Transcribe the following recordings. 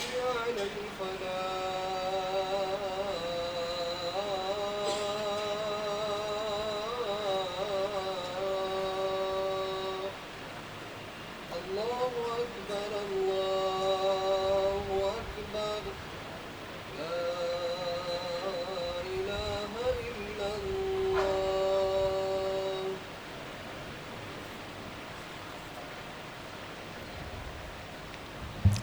حي على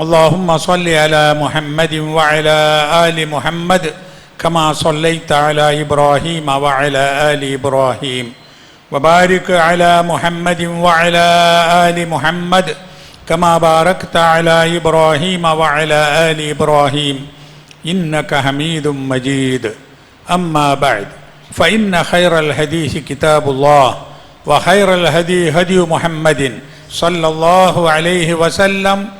اللهم صل على محمد وعلى آل محمد كما صليت على إبراهيم وعلى آل إبراهيم. وبارك على محمد وعلى آل محمد كما باركت على إبراهيم وعلى آل إبراهيم. إنك حميد مجيد. أما بعد فإن خير الحديث كتاب الله وخير الهدي هدي محمد صلى الله عليه وسلم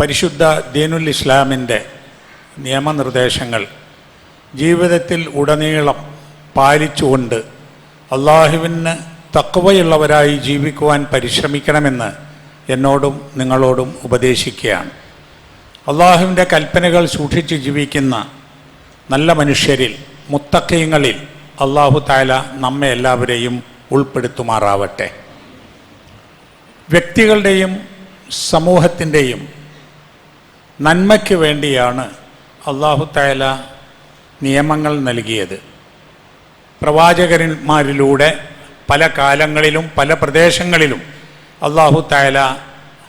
പരിശുദ്ധ ദീനുൽ ഇസ്ലാമിന്റെ നിയമനിർദ്ദേശങ്ങൾ ജീവിതത്തിൽ ഉടനീളം പാലിച്ചുകൊണ്ട് അള്ളാഹുവിന് തക്കവയുള്ളവരായി ജീവിക്കുവാൻ പരിശ്രമിക്കണമെന്ന് എന്നോടും നിങ്ങളോടും ഉപദേശിക്കുകയാണ്. അള്ളാഹുവിന്റെ കൽപ്പനകൾ സൂക്ഷിച്ച് ജീവിക്കുന്ന നല്ല മനുഷ്യരിൽ മുത്തക്കയങ്ങളിൽ അള്ളാഹു താല നമ്മെ എല്ലാവരെയും ഉൾപ്പെടുത്തുമാറാവട്ടെ. വ്യക്തികളുടെയും സമൂഹത്തിന്റെയും നന്മയ്ക്ക് വേണ്ടിയാണ് അള്ളാഹു താല നിയമങ്ങൾ നൽകിയത്. പ്രവാചകന്മാരിലൂടെ പല കാലങ്ങളിലും പല പ്രദേശങ്ങളിലും അള്ളാഹു താല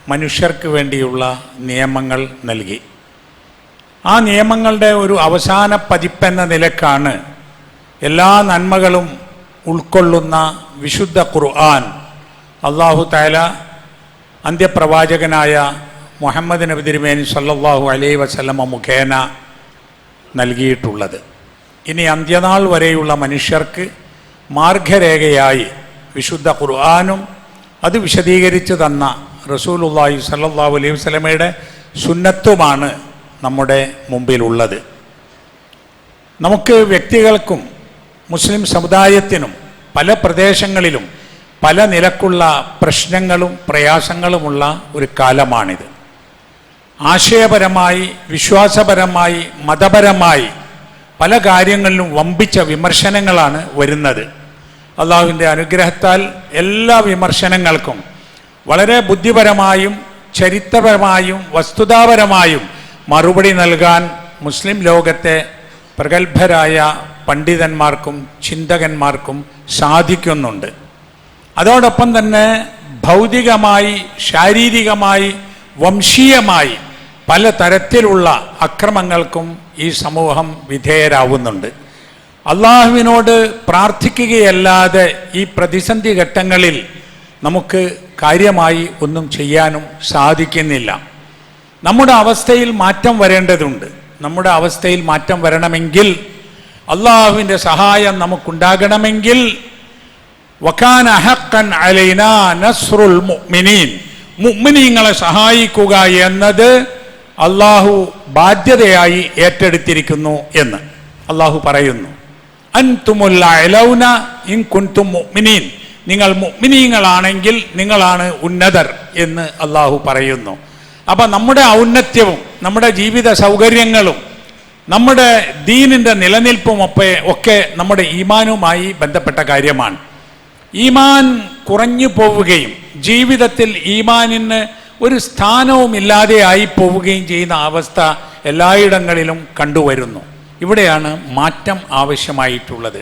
മനുഷ്യർക്ക് വേണ്ടിയുള്ള നിയമങ്ങൾ നൽകി. ആ നിയമങ്ങളുടെ ഒരു അവസാന പതിപ്പെന്ന നിലക്കാണ് എല്ലാ നന്മകളും ഉൾക്കൊള്ളുന്ന വിശുദ്ധ ഖുർആൻ. അള്ളാഹു താല അന്ത്യപ്രവാചകനായ മുഹമ്മദ് നബി തിരുമേനി സല്ലാഹു അലൈ വസല്ലമ മുഖേന നൽകിയിട്ടുള്ളത്. ഇനി അന്ത്യനാൾ വരെയുള്ള മനുഷ്യർക്ക് മാർഗരേഖയായി വിശുദ്ധ ഖുർആാനും അത് വിശദീകരിച്ചു തന്ന റസൂലുള്ളാഹി സല്ലാഹു അലൈഹി വസ്ലമയുടെ സുന്നത്തുമാണ് നമ്മുടെ മുമ്പിലുള്ളത്. നമുക്ക് വ്യക്തികൾക്കും മുസ്ലിം സമുദായത്തിനും പല പ്രദേശങ്ങളിലും പല നിലക്കുള്ള പ്രശ്നങ്ങളും പ്രയാസങ്ങളുമുള്ള ഒരു കാലമാണിത്. ആശയപരമായി വിശ്വാസപരമായി മതപരമായി പല കാര്യങ്ങളിലും വമ്പിച്ച വിമർശനങ്ങളാണ് വരുന്നത്. അള്ളാഹുവിന്റെ അനുഗ്രഹത്താൽ എല്ലാ വിമർശനങ്ങൾക്കും വളരെ ബുദ്ധിപരമായും ചരിത്രപരമായും വസ്തുതാപരമായും മറുപടി നൽകാൻ മുസ്ലിം ലോകത്തെ പ്രഗത്ഭരായ പണ്ഡിതന്മാർക്കും ചിന്തകന്മാർക്കും സാധിക്കുന്നുണ്ട്. അതോടൊപ്പം തന്നെ ഭൗതികമായി ശാരീരികമായി വംശീയമായി പല തരത്തിലുള്ള അക്രമങ്ങൾക്കും ഈ സമൂഹം വിധേയരാവുന്നുണ്ട്. അള്ളാഹുവിനോട് പ്രാർത്ഥിക്കുകയല്ലാതെ ഈ പ്രതിസന്ധി ഘട്ടങ്ങളിൽ നമുക്ക് കാര്യമായി ഒന്നും ചെയ്യാനും സാധിക്കുന്നില്ല. നമ്മുടെ അവസ്ഥയിൽ മാറ്റം വരേണ്ടതുണ്ട്. നമ്മുടെ അവസ്ഥയിൽ മാറ്റം വരണമെങ്കിൽ അള്ളാഹുവിന്റെ സഹായം നമുക്കുണ്ടാകണമെങ്കിൽ വക്കാൻ ഹക്കൻ അലൈന നസ്രുൽ മുഅ്മിനീൻ. മുഅ്മിനീങ്ങളെ സഹായിക്കുക എന്നത് അള്ളാഹു ബാധ്യതയായി ഏറ്റെടുത്തിരിക്കുന്നു എന്ന് അള്ളാഹു പറയുന്നു. അൻതുമുല്ലൗന ഇൻ നിങ്ങൾ മുഅ്മിനീങ്ങളാണെങ്കിൽ നിങ്ങളാണ് ഉന്നതർ എന്ന് അള്ളാഹു പറയുന്നു. അപ്പൊ നമ്മുടെ ഔന്നത്യവും നമ്മുടെ ജീവിത സൗകര്യങ്ങളും നമ്മുടെ ദീനിന്റെ നിലനിൽപ്പും ഒക്കെ ഒക്കെ നമ്മുടെ ഈമാനുമായി ബന്ധപ്പെട്ട കാര്യമാണ്. ഈമാൻ കുറഞ്ഞു പോവുകയും ജീവിതത്തിൽ ഈമാനിന് ഒരു സ്ഥാനവും ഇല്ലാതെ ആയി പോവുകയും ചെയ്യുന്ന അവസ്ഥ എല്ലായിടങ്ങളിലും കണ്ടുവരുന്നു. ഇവിടെയാണ് മാറ്റം ആവശ്യമായിട്ടുള്ളത്.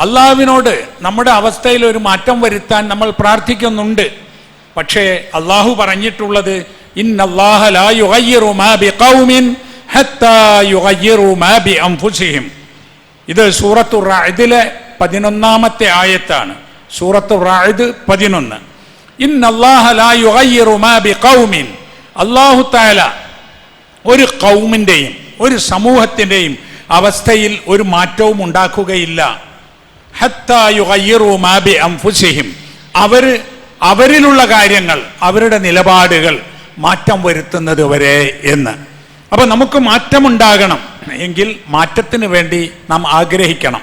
അള്ളാഹുവിനോട് നമ്മുടെ അവസ്ഥയിൽ ഒരു മാറ്റം വരുത്താൻ നമ്മൾ പ്രാർത്ഥിക്കുന്നുണ്ട്. പക്ഷേ അള്ളാഹു പറഞ്ഞിട്ടുള്ളത് ഇത് സൂറത്തു റായിദിലെ പതിനൊന്നാമത്തെ ആയത്താണ്. സൂറത്തു റായിദ് പതിനൊന്ന്. ഇന്നല്ലാഹ താല ഒരു കൗമിന്റെയും ഒരു സമൂഹത്തിന്റെയും അവസ്ഥയിൽ ഒരു മാറ്റവും ഉണ്ടാക്കുകയില്ല. അവർ അവരിലുള്ള കാര്യങ്ങൾ അവരുടെ നിലപാടുകൾ മാറ്റം വരുത്തുന്നത് വരെ എന്ന്. അപ്പൊ നമുക്ക് മാറ്റമുണ്ടാകണം എങ്കിൽ മാറ്റത്തിന് വേണ്ടി നാം ആഗ്രഹിക്കണം.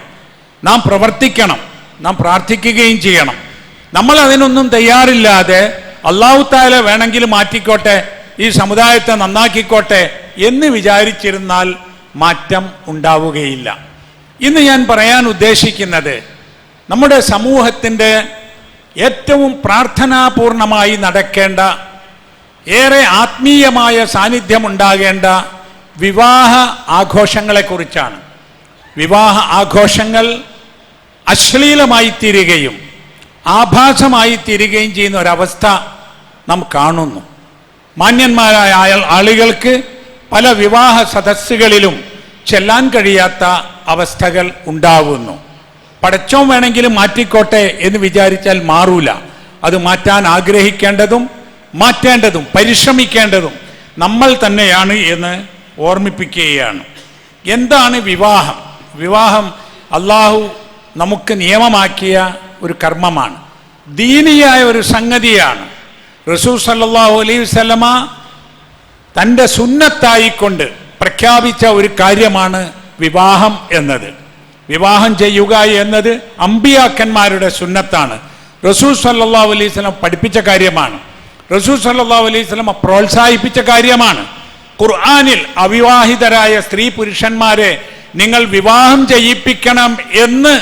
നാം പ്രവർത്തിക്കണം. നാം പ്രാർത്ഥിക്കുകയും ചെയ്യണം. നമ്മൾ അതിനൊന്നും തയ്യാറില്ലാതെ അള്ളാഹു താല വേണമെങ്കിൽ മാറ്റിക്കോട്ടെ ഈ സമുദായത്തെ നന്നാക്കിക്കോട്ടെ എന്ന് വിചാരിച്ചിരുന്നാൽ മാറ്റം ഉണ്ടാവുകയില്ല. ഇന്ന് ഞാൻ പറയാൻ ഉദ്ദേശിക്കുന്നത് നമ്മുടെ സമൂഹത്തിന്റെ ഏറ്റവും പ്രാർത്ഥനാപൂർണമായി നടക്കേണ്ട ഏറെ ആത്മീയമായ സാന്നിധ്യമുണ്ടാകേണ്ട വിവാഹ ആഘോഷങ്ങളെക്കുറിച്ചാണ്. വിവാഹ ആഘോഷങ്ങൾ അശ്ലീലമായി തീരുകയും ആഭാസമായി തീരുകയും ചെയ്യുന്ന ഒരവസ്ഥ നാം കാണുന്നു. മാന്യന്മാരായ അയാൾ ആളുകൾക്ക് പല വിവാഹ സദസ്സുകളിലും ചെല്ലാൻ കഴിയാത്ത അവസ്ഥകൾ ഉണ്ടാവുന്നു. പടച്ചോം വേണമെങ്കിലും മാറ്റിക്കോട്ടെ എന്ന് വിചാരിച്ചാൽ മാറൂല. അത് മാറ്റാൻ ആഗ്രഹിക്കേണ്ടതും മാറ്റേണ്ടതും പരിശ്രമിക്കേണ്ടതും നമ്മൾ തന്നെയാണ് എന്ന് ഓർമ്മിപ്പിക്കുകയാണ്. എന്താണ് വിവാഹം? വിവാഹം അള്ളാഹു നമുക്ക് നിയമമാക്കിയ ഒരു കർമ്മമാണ്. ദീനിയായ ഒരു സംഗതിയാണ്. റസൂൽ സല്ലാഹു അലൈഹി വസല്ലമ തന്റെ സുന്നത്തായിക്കൊണ്ട് പ്രഖ്യാപിച്ച ഒരു കാര്യമാണ് വിവാഹം എന്നത്. വിവാഹം ചെയ്യുക എന്നത് അമ്പിയാക്കന്മാരുടെ സുന്നത്താണ്. റസൂൽ സല്ലാഹു അലൈഹി സ്വലം പഠിപ്പിച്ച കാര്യമാണ്. റസൂൽ സല്ലാഹു അലൈഹി സ്വലം പ്രോത്സാഹിപ്പിച്ച കാര്യമാണ്. ഖുർആാനിൽ അവിവാഹിതരായ സ്ത്രീ പുരുഷന്മാരെ നിങ്ങൾ വിവാഹം ചെയ്യിപ്പിക്കണം എന്ന്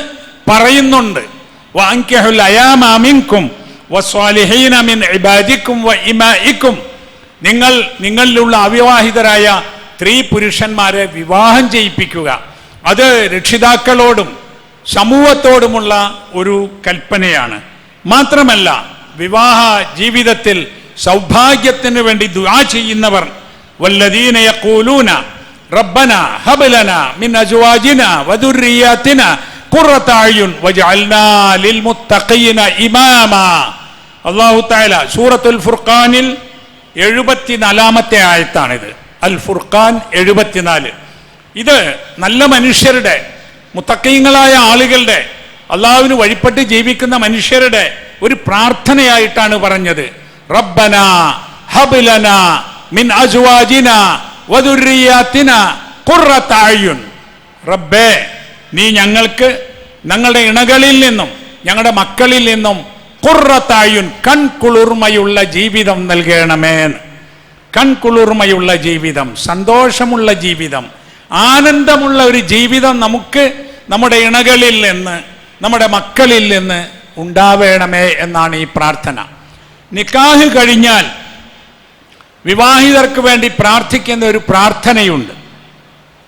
പറയുന്നുണ്ട്. വാങ്കിഹുൽ അയാമ മിൻകും വസ്വാലിഹീന മിൻ ഇബാദിക്കും വ ഇമാഇക്കും നിങ്ങൾ നിങ്ങളിലുള്ള അവിവാഹിതരായ സ്ത്രീ പുരുഷന്മാരെ വിവാഹം ചെയ്യിപ്പിക്കുക. അത് രക്ഷിതാക്കളോടും സമൂഹത്തോടുമുള്ള ഒരു കൽപ്പനയാണ്. മാത്രമല്ല വിവാഹ ജീവിതത്തിൽ സൗഭാഗ്യത്തിന് വേണ്ടി ദുആ ചെയ്യുന്നവർ വല്ലദീന യഖൂലൂന റബ്ബന ഹബലന ലനാ മിൻ അജുവാജിന വദുർരിയാതിന തആല സൂറത്തുൽ ഫുർഖാനിൽ എഴുപത്തിനാലാമത്തെ ആയത്താണിത്. അൽ ഫുർഖാൻ എഴുപത്തിനാല്. ഇത് നല്ല മനുഷ്യരുടെ മുത്തക്കീങ്ങളായ ആളുകളുടെ അള്ളാഹുവിന് വഴിപ്പെട്ട് ജീവിക്കുന്ന മനുഷ്യരുടെ ഒരു പ്രാർത്ഥനയായിട്ടാണ് പറഞ്ഞത്. റബ്ബന ഹബിലന മിൻ അജുവാജിന വദുർരിയാതിന ഖുറത അയുൻ റബ്ബേ നീ ഞങ്ങൾക്ക് ഞങ്ങളുടെ ഇണകളിൽ നിന്നും ഞങ്ങളുടെ മക്കളിൽ നിന്നും കുറത്തായുൻ കൺകുളിർമയുള്ള ജീവിതം നൽകണമേ കൺകുളിർമയുള്ള ജീവിതം സന്തോഷമുള്ള ജീവിതം ആനന്ദമുള്ള ഒരു ജീവിതം നമുക്ക് നമ്മുടെ ഇണകളിൽ നിന്ന് നമ്മുടെ മക്കളിൽ നിന്ന് ഉണ്ടാവേണമേ എന്നാണ് ഈ പ്രാർത്ഥന. നിക്കാഹ് കഴിഞ്ഞാൽ വിവാഹിതർക്ക് വേണ്ടി പ്രാർത്ഥിക്കുന്ന ഒരു പ്രാർത്ഥനയുണ്ട്.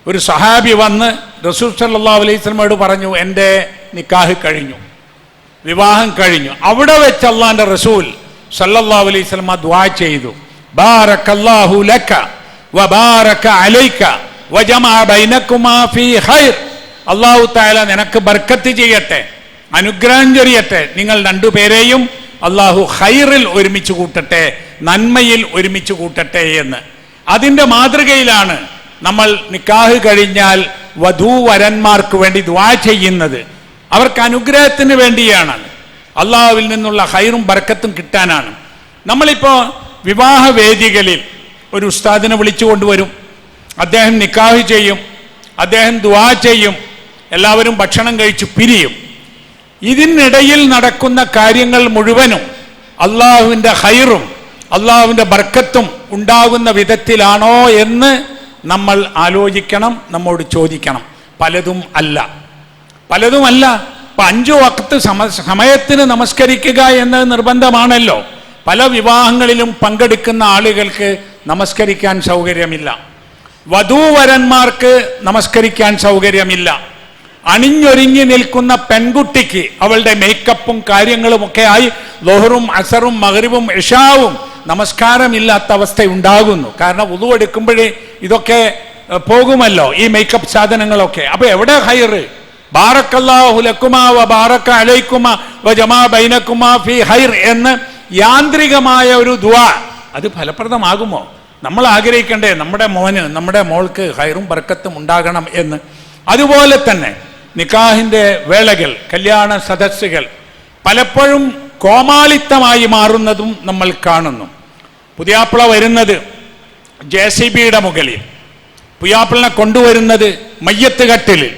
ഒരു സഹാബി വന്ന് റസൂൽ സല്ലാ അലൈഹി പറഞ്ഞു എന്റെ നിക്കാഹ് കഴിഞ്ഞു വിവാഹം കഴിഞ്ഞു. അവിടെ വെച്ച് അള്ളാന്റെ റസൂൽ സല്ലല്ലാ അലൈഹി ദ്വാ ചെയ്തു. ബാറക്കല്ലാഹു അലൈക ഫീ ഖൈർ. അല്ലാഹു തആല നിനക്ക് ബർക്കത്ത് ചെയ്യട്ടെ അനുഗ്രഹം ചൊരിയട്ടെ. നിങ്ങൾ രണ്ടുപേരെയും അള്ളാഹു ഹൈറിൽ ഒരുമിച്ച് കൂട്ടട്ടെ നന്മയിൽ ഒരുമിച്ച് കൂട്ടട്ടെ എന്ന്. അതിന്റെ മാതൃകയിലാണ് നമ്മൾ നിക്കാഹ് കഴിഞ്ഞാൽ വധൂവരന്മാർക്ക് വേണ്ടി ദ്വാ ചെയ്യുന്നത് അവർക്ക് അനുഗ്രഹത്തിന് വേണ്ടിയാണ്. അള്ളാഹുവിൽ നിന്നുള്ള ഹൈറും ബർക്കത്തും കിട്ടാനാണ്. നമ്മളിപ്പോൾ വിവാഹവേദികളിൽ ഒരു ഉസ്താദിനെ വിളിച്ചു കൊണ്ടുവരും. അദ്ദേഹം നിക്കാഹ് ചെയ്യും. അദ്ദേഹം ദ്വാ ചെയ്യും. എല്ലാവരും ഭക്ഷണം കഴിച്ചു പിരിയും. ഇതിനിടയിൽ നടക്കുന്ന കാര്യങ്ങൾ മുഴുവനും അള്ളാഹുവിന്റെ ഹൈറും അള്ളാഹുവിന്റെ ബർക്കത്തും ഉണ്ടാകുന്ന വിധത്തിലാണോ എന്ന് നമ്മൾ ആലോചിക്കണം നമ്മോട് ചോദിക്കണം. പലതും അല്ല. പലതുമല്ല ഇപ്പൊ അഞ്ചു വക്കത്ത് സമ സമയത്തിന് നമസ്കരിക്കുക എന്നത് നിർബന്ധമാണല്ലോ. പല വിവാഹങ്ങളിലും പങ്കെടുക്കുന്ന ആളുകൾക്ക് നമസ്കരിക്കാൻ സൗകര്യമില്ല. വധൂവരന്മാർക്ക് നമസ്കരിക്കാൻ സൗകര്യമില്ല. അണിഞ്ഞൊരുങ്ങി നിൽക്കുന്ന പെൺകുട്ടിക്ക് അവളുടെ മേക്കപ്പും കാര്യങ്ങളുമൊക്കെ ആയി ലോഹറും അസറും മകരിവും ഇഷാവും നമസ്കാരമില്ലാത്ത അവസ്ഥ ഉണ്ടാകുന്നു കാരണം ഉതു എടുക്കുമ്പോഴേ ഇതൊക്കെ പോകുമല്ലോ ഈ മേക്കപ്പ് സാധനങ്ങളൊക്കെ. അപ്പൊ എവിടെ ഹൈർ എന്ന് യാന്ത്രികമായ ഒരു ദുആ. അത് ഫലപ്രദമാകുമോ? നമ്മൾ ആഗ്രഹിക്കണ്ടേ നമ്മുടെ മോന് നമ്മുടെ മോൾക്ക് ഹൈറും ബർക്കത്തും ഉണ്ടാകണം എന്ന്. അതുപോലെ തന്നെ നിക്കാഹിന്റെ വേളകൾ കല്യാണ സദസ്സുകൾ പലപ്പോഴും കോമാളിത്തമായി മാറുന്നതും നമ്മൾ കാണുന്നു. പുതിയാപ്പിള വരുന്നത് ജെ സി ബിയുടെ മുകളിൽ. പുയ്യാപ്പിളിനെ കൊണ്ടുവരുന്നത് മയ്യത്ത് കട്ടിലിൽ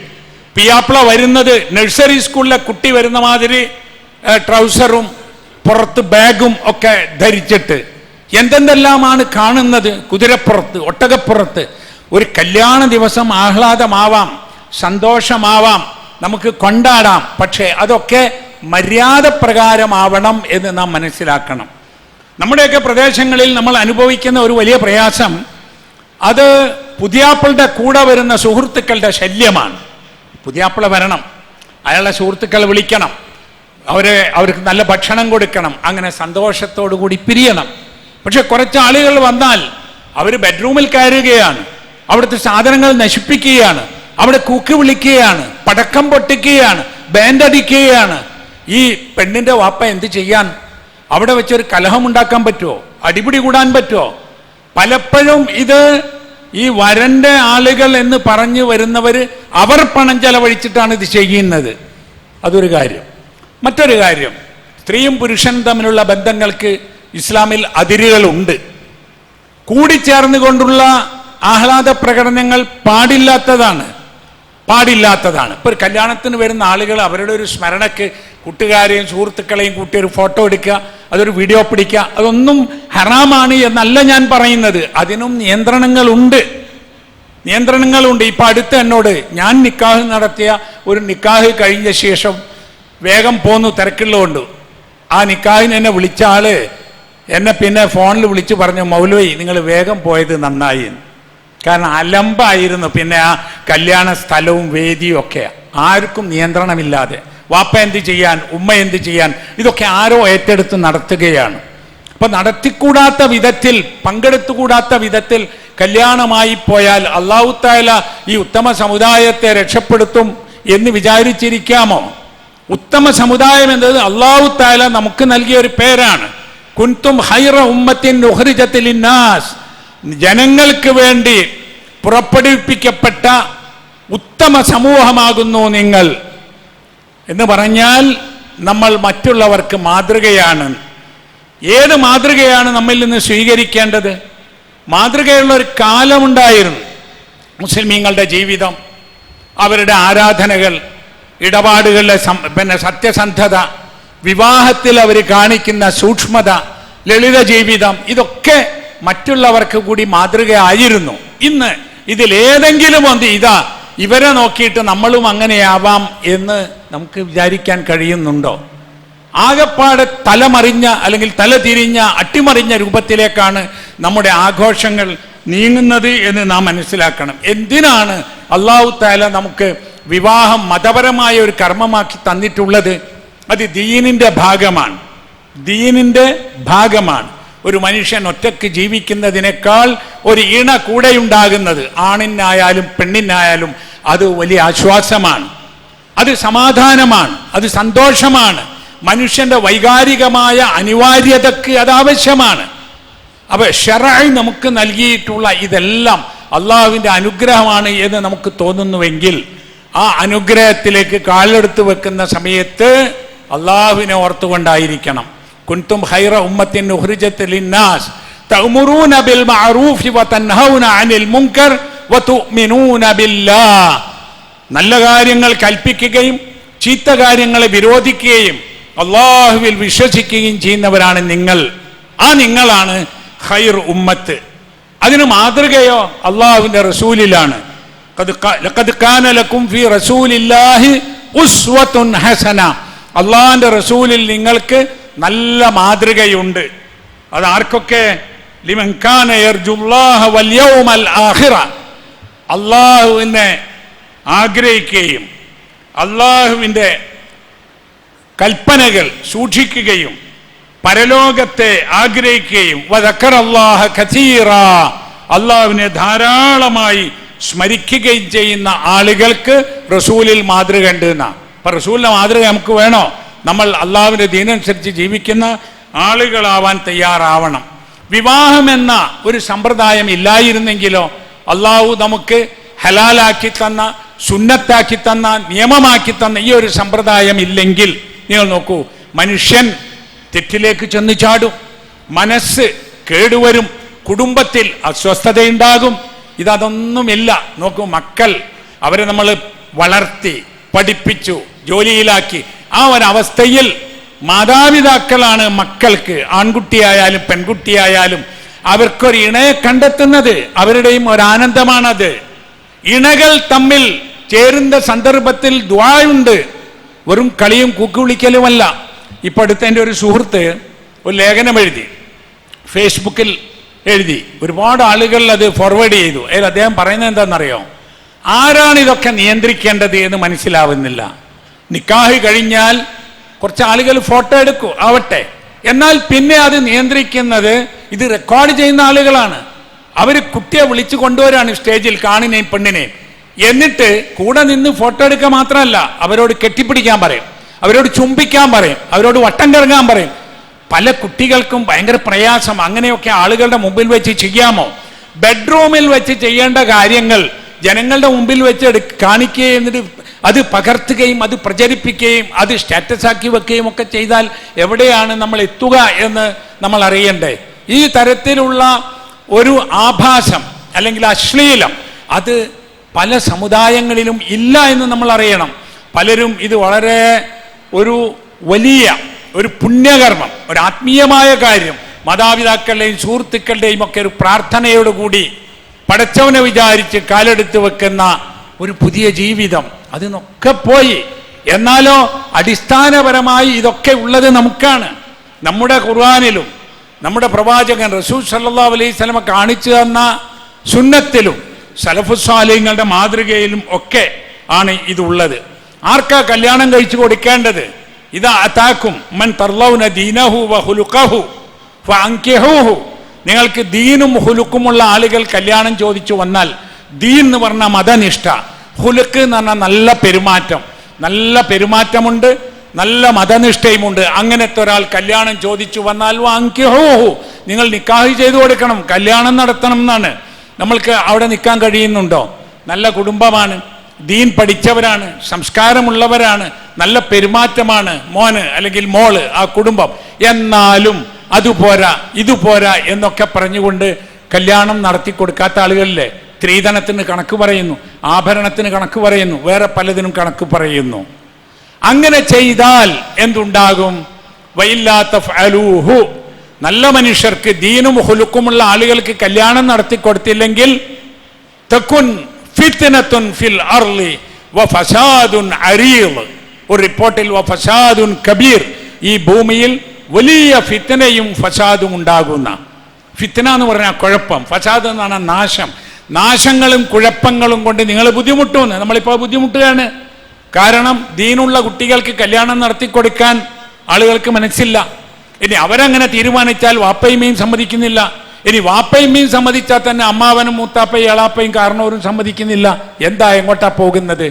പിയാപ്പിള വരുന്നത് നഴ്സറി സ്കൂളിലെ കുട്ടി വരുന്ന മാതിരി ട്രൗസറും പുറത്ത് ബാഗും ഒക്കെ ധരിച്ചിട്ട് എന്തെന്തെല്ലാമാണ് കാണുന്നത്? കുതിരപ്പുറത്ത് ഒട്ടകപ്പുറത്ത്. ഒരു കല്യാണ ദിവസം ആഹ്ലാദമാവാം സന്തോഷമാവാം നമുക്ക് കൊണ്ടാടാം. പക്ഷേ അതൊക്കെ മര്യാദ പ്രകാരമാവണം എന്ന് നാം മനസ്സിലാക്കണം. നമ്മുടെയൊക്കെ പ്രദേശങ്ങളിൽ നമ്മൾ അനുഭവിക്കുന്ന ഒരു വലിയ പ്രയാസം അത് പുതിയാപ്പിളുടെ കൂടെ വരുന്ന സുഹൃത്തുക്കളുടെ ശല്യമാണ്. പുതിയാപ്പിള വരണം അയാളുടെ സുഹൃത്തുക്കളെ വിളിക്കണം അവരെ അവർക്ക് നല്ല ഭക്ഷണം കൊടുക്കണം അങ്ങനെ സന്തോഷത്തോടു കൂടി പിരിയണം. പക്ഷെ കുറച്ച് ആളുകൾ വന്നാൽ അവർ ബെഡ്റൂമിൽ കയറുകയാണ് അവിടുത്തെ സാധനങ്ങൾ നശിപ്പിക്കുകയാണ് അവിടെ കൂക്ക് വിളിക്കുകയാണ് പടക്കം പൊട്ടിക്കുകയാണ് ബാൻഡ് അടിക്കുകയാണ് ഈ പെണ്ണിന്റെ വാപ്പ എന്ത് ചെയ്യാൻ? അവിടെ വെച്ചൊരു കലഹം ഉണ്ടാക്കാൻ പറ്റുമോ അടിപിടി കൂടാൻ പറ്റുമോ പലപ്പോഴും ഇത് ഈ വരന്റെ ആളുകൾ എന്ന് പറഞ്ഞു വരുന്നവര് അവർ പണം ചെലവഴിച്ചിട്ടാണ് ഇത് ചെയ്യുന്നത്. അതൊരു കാര്യം. മറ്റൊരു കാര്യം സ്ത്രീയും പുരുഷനും തമ്മിലുള്ള ബന്ധങ്ങൾക്ക് ഇസ്ലാമിൽ അതിരുകളുണ്ട്. കൂടിച്ചേർന്നുകൊണ്ടുള്ള ആഹ്ലാദ പ്രകടനങ്ങൾ പാടില്ലാത്തതാണ്. പാടില്ലാത്തതാണ്. ഇപ്പൊ ഒരു കല്യാണത്തിന് വരുന്ന ആളുകൾ അവരുടെ ഒരു സ്മരണയ്ക്ക് കൂട്ടുകാരെയും സുഹൃത്തുക്കളെയും കൂട്ടി ഒരു ഫോട്ടോ എടുക്കുക അതൊരു വീഡിയോ പിടിക്കുക അതൊന്നും ഹറാമാണ് എന്നല്ല ഞാൻ പറയുന്നത്. അതിനും നിയന്ത്രണങ്ങളുണ്ട്. നിയന്ത്രണങ്ങളുണ്ട്. ഇപ്പൊ അടുത്ത് എന്നോട് ഞാൻ നിക്കാഹ് നടത്തിയ ഒരു നിക്കാഹ് കഴിഞ്ഞ ശേഷം വേഗം പോന്നു തിരക്കുള്ളതുകൊണ്ട്. ആ നിക്കാഹിന് എന്നെ വിളിച്ച ആൾ എന്നെ പിന്നെ ഫോണിൽ വിളിച്ച് പറഞ്ഞു മൗലവി നിങ്ങൾ വേഗം പോയത് നന്നായി എന്ന്." കാരണം അലമ്പായിരുന്നു. പിന്നെ ആ കല്യാണ സ്ഥലവും വേദിയും ഒക്കെ. ആർക്കും നിയന്ത്രണമില്ലാതെ. വാപ്പ എന്ത് ചെയ്യാൻ ഉമ്മ എന്ത് ചെയ്യാൻ ഇതൊക്കെ ആരോ ഏറ്റെടുത്ത് നടത്തുകയാണ്. അപ്പൊ നടത്തിക്കൂടാത്ത വിധത്തിൽ പങ്കെടുത്തുകൂടാത്ത വിധത്തിൽ കല്യാണമായി പോയാൽ അള്ളാഹു താല ഈ ഉത്തമ സമുദായത്തെ രക്ഷപ്പെടുത്തും എന്ന് വിചാരിച്ചിരിക്കാമോ? ഉത്തമ സമുദായം എന്നത് അള്ളാഹു താല നമുക്ക് നൽകിയ ഒരു പേരാണ്. കുൻതും ഹൈറ ഉമ്മത്തിൻ ഉഹ്രിജത്തിൽ ഇന്നാസ് ജനങ്ങൾക്ക് വേണ്ടി പുറപ്പെടുവിപ്പിക്കപ്പെട്ട ഉത്തമ സമൂഹമാകുന്നു നിങ്ങൾ. എന്ന് പറഞ്ഞാൽ നമ്മൾ മറ്റുള്ളവർക്ക് മാതൃകയാണ്. ഏത് മാതൃകയാണ് നമ്മിൽ നിന്ന് സ്വീകരിക്കേണ്ടത്? മാതൃകയുള്ള ഒരു കാലമുണ്ടായിരുന്നു. മുസ്ലിമീങ്ങളുടെ ജീവിതം അവരുടെ ആരാധനകൾ ഇടപാടുകളിലെ പിന്നെ സത്യസന്ധത വിവാഹത്തിൽ അവർ കാണിക്കുന്ന സൂക്ഷ്മത ലളിത ജീവിതം ഇതൊക്കെ മറ്റുള്ളവർക്ക് കൂടി മാതൃകയായിരുന്നു. ഇന്ന് ഇതിലേതെങ്കിലും ഒന്ന് ഇതാ ഇവരെ നോക്കിയിട്ട് നമ്മളും അങ്ങനെയാവാം എന്ന് നമുക്ക് വിചാരിക്കാൻ കഴിയുന്നുണ്ടോ? ആകപ്പാടെ തലമറിഞ്ഞ അല്ലെങ്കിൽ തല തിരിഞ്ഞ അട്ടിമറിഞ്ഞ രൂപത്തിലേക്കാണ് നമ്മുടെ ആഘോഷങ്ങൾ നീങ്ങുന്നത് എന്ന് നാം മനസ്സിലാക്കണം. എന്തിനാണ് അള്ളാഹു താല നമുക്ക് വിവാഹം മതപരമായ ഒരു കർമ്മമാക്കി തന്നിട്ടുള്ളത്? അത് ദീനിന്റെ ഭാഗമാണ്. ദീനിന്റെ ഭാഗമാണ്. ഒരു മനുഷ്യൻ ഒറ്റയ്ക്ക് ജീവിക്കുന്നതിനേക്കാൾ ഒരു ഇണ കൂടെയുണ്ടാകുന്നത് ആണിനായാലും പെണ്ണിനായാലും അത് വലിയ ആശ്വാസമാണ്. അത് സമാധാനമാണ്. അത് സന്തോഷമാണ്. മനുഷ്യന്റെ വൈകാരികമായ അനിവാര്യതക്ക് അത് ആവശ്യമാണ്. അപ്പൊ ഷെറായി നമുക്ക് നൽകിയിട്ടുള്ള ഇതെല്ലാം അള്ളാഹുവിന്റെ അനുഗ്രഹമാണ് എന്ന് നമുക്ക് തോന്നുന്നുവെങ്കിൽ ആ അനുഗ്രഹത്തിലേക്ക് കാലെടുത്ത് വെക്കുന്ന സമയത്ത് അള്ളാഹുവിനെ ഓർത്തുകൊണ്ടായിരിക്കണം. കുൻതും ഹൈറ ഉമ്മത്തിൻ ഉഹ്രിജത്ത് ലിന്നാസ് തഅ്മുറൂന ബിൽ മഅറൂഫി വതൻഹൗന അനിൽ മുൻകർ വതുഅ്മിനൂന ബില്ലാഹ് നല്ല കാര്യങ്ങൾ കൽപ്പിക്കുകയും ചീത്ത കാര്യങ്ങളെ വിരോധിക്കുകയും അള്ളാഹുവിൽ വിശ്വസിക്കുകയും ചെയ്യുന്നവരാണ് നിങ്ങൾ. ആ നിങ്ങളാണ് ഖൈർ ഉമ്മത്ത്. അതിന് മാതൃകയോ അള്ളാഹുവിന്റെ റസൂലിലാണ്. അള്ളാഹിന്റെ റസൂലിൽ നിങ്ങൾക്ക് നല്ല മാതൃകയുണ്ട്. അത് ആർക്കൊക്കെ അള്ളാഹുവിനെ ആഗ്രഹിക്കുകയും അള്ളാഹുവിന്റെ കൽപ്പനകൾ സൂക്ഷിക്കുകയും പരലോകത്തെ ആഗ്രഹിക്കുകയും അള്ളാഹ ഖസീറ അള്ളാഹുവിനെ ധാരാളമായി സ്മരിക്കുകയും ചെയ്യുന്ന ആളുകൾക്ക് റസൂലിൽ മാതൃക ഉണ്ട് എന്നാ. അപ്പൊ റസൂലിന്റെ മാതൃക നമുക്ക് വേണോ? നമ്മൾ അള്ളാവിന്റെ ദീനനുസരിച്ച് ജീവിക്കുന്ന ആളുകളാവാൻ തയ്യാറാവണം. വിവാഹമെന്ന ഒരു സമ്പ്രദായം ഇല്ലായിരുന്നെങ്കിലോ അള്ളാഹു നമുക്ക് ഹലാലാക്കി തന്ന സുന്നത്താക്കി തന്ന നിയമമാക്കി തന്ന ഈ ഒരു സമ്പ്രദായം ഇല്ലെങ്കിൽ നിങ്ങൾ നോക്കൂ മനുഷ്യൻ തെറ്റിലേക്ക് ചെന്ന് ചാടും. മനസ്സ് കേടുവരും. കുടുംബത്തിൽ അസ്വസ്ഥതയുണ്ടാകും. ഇതതൊന്നുമില്ല. നോക്കൂ മക്കൾ അവരെ നമ്മൾ വളർത്തി പഠിപ്പിച്ചു ജോലിയിലാക്കി. ആ ഒരവസ്ഥയിൽ മാതാപിതാക്കളാണ് മക്കൾക്ക് ആൺകുട്ടിയായാലും പെൺകുട്ടിയായാലും അവർക്കൊരു ഇണയെ കണ്ടെത്തുന്നത് അവരുടെയും ഒരു ആനന്ദമാണത് ഇണകൾ തമ്മിൽ ചേരുന്ന സന്ദർഭത്തിൽ ദ്വായുണ്ട്. വെറും കളിയും കൂക്കുവിളിക്കലുമല്ല ഇപ്പൊ അടുത്ത എന്റെ ഒരു സുഹൃത്ത് ഒരു ലേഖനം എഴുതി. ഫേസ്ബുക്കിൽ എഴുതി. ഒരുപാട് ആളുകൾ അത് ഫോർവേഡ് ചെയ്തു. അതിൽ അദ്ദേഹം പറയുന്നത് എന്താണെന്നറിയോ? ആരാണ് ഇതൊക്കെ നിയന്ത്രിക്കേണ്ടത് എന്ന് മനസ്സിലാവുന്നില്ല. നിക്കാഹ് കഴിഞ്ഞാൽ കുറച്ച് ആളുകൾ ഫോട്ടോ എടുക്കൂ ആവട്ടെ. എന്നാൽ പിന്നെ അത് നിയന്ത്രിക്കുന്നത് ഇത് റെക്കോർഡ് ചെയ്യുന്ന ആളുകളാണ്. അവർ കുട്ടിയെ വിളിച്ചു കൊണ്ടുവരാണ് സ്റ്റേജിൽ കാണിനെയും പെണ്ണിനെയും എന്നിട്ട് കൂടെ നിന്ന് ഫോട്ടോ എടുക്കുക മാത്രമല്ല അവരോട് കെട്ടിപ്പിടിക്കാൻ പറയും. അവരോട് ചുംബിക്കാൻ പറയും. അവരോട് വട്ടം കറങ്ങാൻ പറയും. പല കുട്ടികൾക്കും ഭയങ്കര പ്രയാസം. അങ്ങനെയൊക്കെ ആളുകളുടെ മുമ്പിൽ വെച്ച് ചെയ്യാമോ? ബെഡ്റൂമിൽ വെച്ച് ചെയ്യേണ്ട കാര്യങ്ങൾ ജനങ്ങളുടെ മുമ്പിൽ വെച്ച് എടു കാണിക്കുകയും എന്നിട്ട് അത് പകർത്തുകയും അത് പ്രചരിപ്പിക്കുകയും അത് സ്റ്റാറ്റസ് ആക്കി വെക്കുകയും ഒക്കെ ചെയ്താൽ എവിടെയാണ് നമ്മൾ എത്തുക എന്ന് നമ്മൾ അറിയണ്ടേ? ഈ തരത്തിലുള്ള ഒരു ആഭാസം അല്ലെങ്കിൽ അശ്ലീലം അത് പല സമുദായങ്ങളിലും ഇല്ല എന്ന് നമ്മൾ അറിയണം. പലരും ഇത് വളരെ ഒരു വലിയ ഒരു പുണ്യകർമ്മം ഒരു ആത്മീയമായ കാര്യം. മാതാപിതാക്കളുടെയും സുഹൃത്തുക്കളുടെയും ഒക്കെ ഒരു പ്രാർത്ഥനയോടുകൂടി പടച്ചവനെ വിചാരിച്ച് കാലെടുത്ത് വെക്കുന്ന ഒരു പുതിയ ജീവിതം അതിനൊക്കെ പോയി. എന്നാലോ അടിസ്ഥാനപരമായി ഇതൊക്കെ ഉള്ളത് നമുക്കാണ്. നമ്മുടെ ഖുർആാനിലും നമ്മുടെ പ്രവാചകൻ റസൂൽ സല്ലാ അലൈഹി സ്വലമ കാണിച്ചു തന്ന സുന്നത്തിലും സലഫുസ്വാലയങ്ങളുടെ മാതൃകയിലും ഒക്കെ ആണ് ഇതുള്ളത്. ആർക്കാ കല്യാണം കഴിച്ചു കൊടുക്കേണ്ടത്? ഇതാ അതാക്കും മൻ തർലൗന ദീനഹു നിങ്ങൾക്ക് ദീനും ഹുലുക്കുമുള്ള ആളുകൾ കല്യാണം ചോദിച്ചു വന്നാൽ ദീൻ എന്ന് പറഞ്ഞ മതനിഷ്ഠ. ഹുലുക്ക് എന്ന് പറഞ്ഞാൽ നല്ല പെരുമാറ്റം. നല്ല പെരുമാറ്റമുണ്ട് നല്ല മതനിഷ്ഠയുമുണ്ട്. അങ്ങനത്തെ ഒരാൾ കല്യാണം ചോദിച്ചു വന്നാൽ വാങ്ങിക്കോ നിങ്ങൾ നിക്കാഹ് ചെയ്തു കൊടുക്കണം കല്യാണം നടത്തണം എന്നാണ്. നമ്മൾക്ക് അവിടെ നിൽക്കാൻ കഴിയുന്നുണ്ടോ? നല്ല കുടുംബമാണ് ദീൻ പഠിച്ചവരാണ് സംസ്കാരമുള്ളവരാണ് നല്ല പെരുമാറ്റമാണ് മോന് അല്ലെങ്കിൽ മോൾ ആ കുടുംബം. എന്നാലും അതുപോരാ ഇതുപോരാ എന്നൊക്കെ പറഞ്ഞുകൊണ്ട് കല്യാണം നടത്തി കൊടുക്കാത്ത ആളുകളിലെ സ്ത്രീധനത്തിന് കണക്ക് പറയുന്നു ആഭരണത്തിന് കണക്ക് പറയുന്നു വേറെ പലതിനും കണക്ക് പറയുന്നു. അങ്ങനെ ചെയ്താൽ എന്തുണ്ടാകും? വൈല്ലാത്ത ഫലൂഹു നല്ല മനുഷ്യർക്ക് ദീനും ഹുലുക്കുമുള്ള ആളുകൾക്ക് കല്യാണം നടത്തി കൊടുത്തില്ലെങ്കിൽ തെക്കുൻ ഫിത്തിനത്തുൻ ഫിൽ അർളി വ ഫസാദുൻ ഒരു റിപ്പോർട്ടിൽ വ ഫസാദുൻ കബീർ. ഈ ഭൂമിയിൽ വലിയ ഫിത്തനയും ഫസാദും ഉണ്ടാകുന്ന. ഫിത്തന എന്ന് പറഞ്ഞാൽ കുഴപ്പം. ഫസാദ് എന്നാണ് നാശം. നാശങ്ങളും കുഴപ്പങ്ങളും കൊണ്ട് നിങ്ങൾ ബുദ്ധിമുട്ടുമെന്ന്. നമ്മളിപ്പോൾ ബുദ്ധിമുട്ടുകയാണ് കാരണം ദീനുള്ള കുട്ടികൾക്ക് കല്യാണം നടത്തി കൊടുക്കാൻ ആളുകൾക്ക് മനസ്സില്ല. ഇനി അവരങ്ങനെ തീരുമാനിച്ചാൽ വാപ്പയുമേയും സമ്മതിക്കുന്നില്ല. ഇനി വാപ്പയുമേയും സമ്മതിച്ചാൽ തന്നെ അമ്മാവനും മൂത്താപ്പയും ഏളാപ്പയും കാരണവരും സമ്മതിക്കുന്നില്ല. എന്താ എങ്ങോട്ടാ പോകുന്നത്?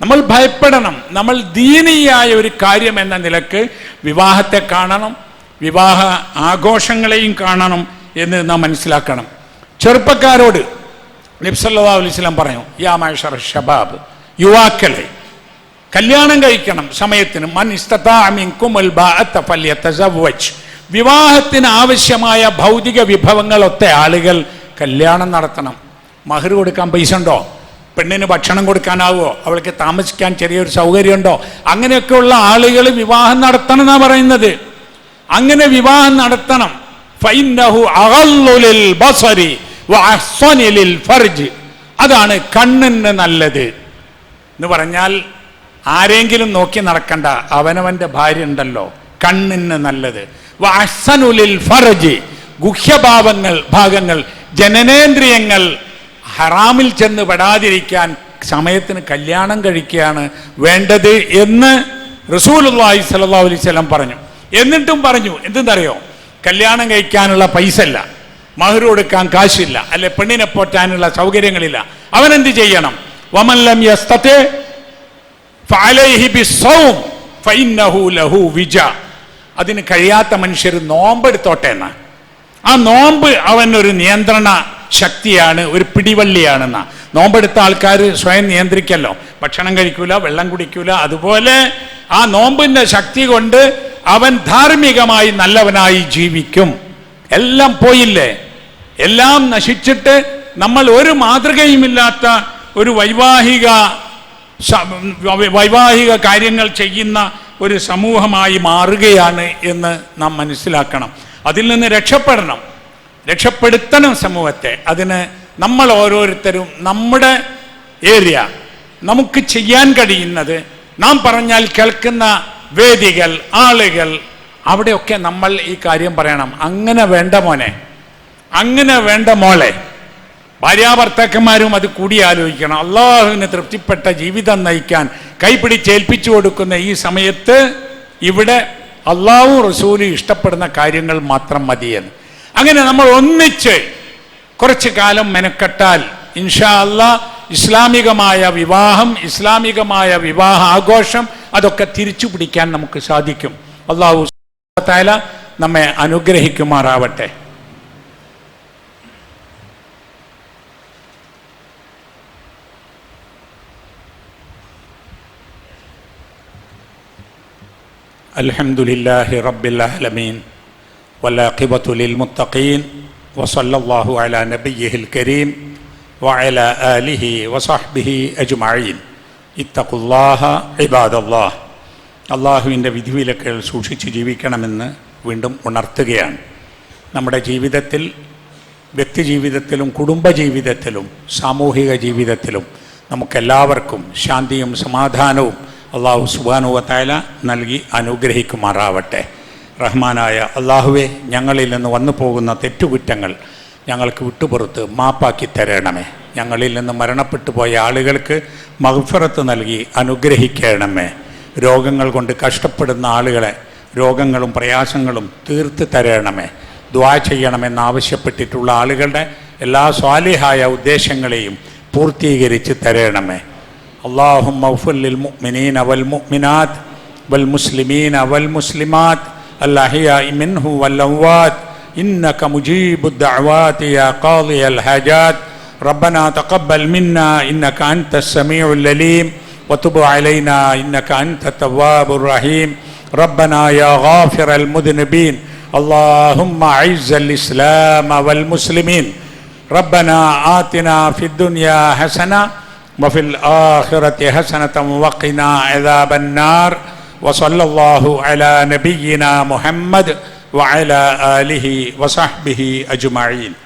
നമ്മൾ ഭയപ്പെടണം. നമ്മൾ ദീനീയായ ഒരു കാര്യം എന്ന നിലയ്ക്ക് വിവാഹത്തെ കാണണം. വിവാഹ ആഘോഷങ്ങളെയും കാണണം എന്ന് നാം മനസ്സിലാക്കണം. ചെറുപ്പക്കാരോട് നബ്സല്ലാ അലൈസ്ലാം പറഞ്ഞു യാ ഷബാബ് യുവാക്കളെ കല്യാണം കഴിക്കണം സമയത്തിന്. മൻ വിവാഹത്തിന് ആവശ്യമായ ഭൗതിക വിഭവങ്ങളൊത്ത ആളുകൾ കല്യാണം നടത്തണം. മഹർ കൊടുക്കാൻ പൈസ ഉണ്ടോ? പെണ്ണിന് ഭക്ഷണം കൊടുക്കാനാവോ? അവൾക്ക് താമസിക്കാൻ ചെറിയൊരു സൗകര്യമുണ്ടോ? അങ്ങനെയൊക്കെയുള്ള ആളുകൾ വിവാഹം നടത്തണം എന്നാ പറയുന്നത്. അങ്ങനെ വിവാഹം നടത്തണം. ബസരി. ഫർജ്. അതാണ് കണ്ണിന് നല്ലത്. എന്ന് പറഞ്ഞാൽ ആരെങ്കിലും നോക്കി നടക്കണ്ട അവനവന്റെ ഭാര്യ ഉണ്ടല്ലോ കണ്ണിന് നല്ലത്. വഅഹ്സനുലിൽ ഫർജ് ഗുഹ്യഭാവങ്ങൾ ഭാഗങ്ങൾ ജനനേന്ദ്രിയങ്ങൾ ഹറാമിൽ ചെന്ന് പെടാതിരിക്കാൻ സമയത്തിന് കല്യാണം കഴിക്കുകയാണ് വേണ്ടത് എന്ന് റസൂലുള്ളാഹി സല്ലാ വസല്ലം പറഞ്ഞു. എന്നിട്ടും പറഞ്ഞു എന്തെന്നറിയോ? കല്യാണം കഴിക്കാനുള്ള പൈസ ഇല്ല. മഹർ കൊടുക്കാൻ കാശില്ല. അല്ലെ പെണ്ണിനെ പോറ്റാനുള്ള സൗകര്യങ്ങളില്ല. അവൻ എന്ത് ചെയ്യണം വമല്ലം യസ്തത്തെ അതിന് കഴിയാത്ത മനുഷ്യർ നോമ്പെടുത്തോട്ടെ എന്നാ. ആ നോമ്പ് അവൻ ഒരു നിയന്ത്രണ ശക്തിയാണ് ഒരു പിടിവള്ളിയാണെന്ന. നോമ്പെടുത്ത ആൾക്കാർ സ്വയം നിയന്ത്രിക്കല്ലോ. ഭക്ഷണം കഴിക്കൂല വെള്ളം കുടിക്കൂല. അതുപോലെ ആ നോമ്പിന്റെ ശക്തി കൊണ്ട് അവൻ ധാർമ്മികമായി നല്ലവനായി ജീവിക്കും. എല്ലാം പോയില്ലേ? എല്ലാം നശിച്ചിട്ട് നമ്മൾ ഒരു മാതൃകയുമില്ലാത്ത ഒരു വൈവാഹിക വൈവാഹിക കാര്യങ്ങൾ ചെയ്യുന്ന ഒരു സമൂഹമായി മാറുകയാണ് എന്ന് നാം മനസ്സിലാക്കണം. അതിൽ നിന്ന് രക്ഷപ്പെടണം. രക്ഷപ്പെടുത്തണം സമൂഹത്തെ. അതിന് നമ്മൾ ഓരോരുത്തരും നമ്മുടെ ഏരിയ നമുക്ക് ചെയ്യാൻ കഴിയുന്നത് നാം പറഞ്ഞാൽ കേൾക്കുന്ന വേദികൾ ആളുകൾ അവിടെയൊക്കെ നമ്മൾ ഈ കാര്യം പറയണം. അങ്ങനെ വേണ്ട മോനെ. അങ്ങനെ വേണ്ട മോളെ. ഭാര്യാഭർത്താക്കന്മാരും അത് കൂടി ആലോചിക്കണം അള്ളാഹുവിന് തൃപ്തിപ്പെട്ട ജീവിതം നയിക്കാൻ കൈപിടിച്ചേൽപ്പിച്ചു കൊടുക്കുന്ന ഈ സമയത്ത് ഇവിടെ അള്ളാഹു റസൂൽ ഇഷ്ടപ്പെടുന്ന കാര്യങ്ങൾ മാത്രം മതിയെന്ന്. അങ്ങനെ നമ്മൾ ഒന്നിച്ച് കുറച്ചു കാലം മെനക്കെട്ടാൽ ഇൻഷാ അല്ലാ ഇസ്ലാമികമായ വിവാഹം ഇസ്ലാമികമായ വിവാഹ ആഘോഷം അതൊക്കെ തിരിച്ചു പിടിക്കാൻ നമുക്ക് സാധിക്കും. അള്ളാഹു താല നമ്മെ അനുഗ്രഹിക്കുമാറാവട്ടെ الحمد لله رب العالمين والعاقبة للمتقين وصلى الله على نبيه الكريم وعلى آله وصحبه أجمعين اتقوا الله عباد الله അള്ളാഹുവിന്റെ വിധിവിലക്കുകൾ സൂക്ഷിച്ച് ജീവിക്കണമെന്ന് വീണ്ടും ഉണർത്തുകയാണ്. നമ്മുടെ ജീവിതത്തിൽ വ്യക്തിജീവിതത്തിലും കുടുംബജീവിതത്തിലും സാമൂഹിക ജീവിതത്തിലും നമുക്കെല്ലാവർക്കും ശാന്തിയും സമാധാനവും അള്ളാഹു സുബാനുവത്തായ നൽകി അനുഗ്രഹിക്കുമാറാവട്ടെ. റഹ്മാനായ അള്ളാഹുവെ ഞങ്ങളിൽ നിന്ന് വന്നു പോകുന്ന തെറ്റുകുറ്റങ്ങൾ ഞങ്ങൾക്ക് വിട്ടുപുറത്ത് മാപ്പാക്കി തരണമേ. ഞങ്ങളിൽ നിന്ന് മരണപ്പെട്ടു പോയ ആളുകൾക്ക് മഹഫറത്ത് നൽകി അനുഗ്രഹിക്കണമേ. രോഗങ്ങൾ കൊണ്ട് കഷ്ടപ്പെടുന്ന ആളുകളെ രോഗങ്ങളും പ്രയാസങ്ങളും തീർത്ത് തരണമേ ദ്വാ ചെയ്യണമെന്നാവശ്യപ്പെട്ടിട്ടുള്ള ആളുകളുടെ എല്ലാ സ്വാലിഹായ ഉദ്ദേശങ്ങളെയും പൂർത്തീകരിച്ച് തരണമേ اللهم اغفر للمؤمنين والمؤمنات والمسلمين والمسلمات الأحياء منه والأموات إنك مجيب الدعوات يا قاضي الحاجات ربنا تقبل منا إنك أنت السميع العليم وتب علينا إنك أنت التواب الرحيم. ربنا يا غافر المذنبين. اللهم أعز الإسلام والمسلمين. ربنا آتنا في الدنيا حسنة وفي الآخرة حسنة وقنا عذاب النار. وصلى الله على نبينا محمد وعلى آله وصحبه أجمعين.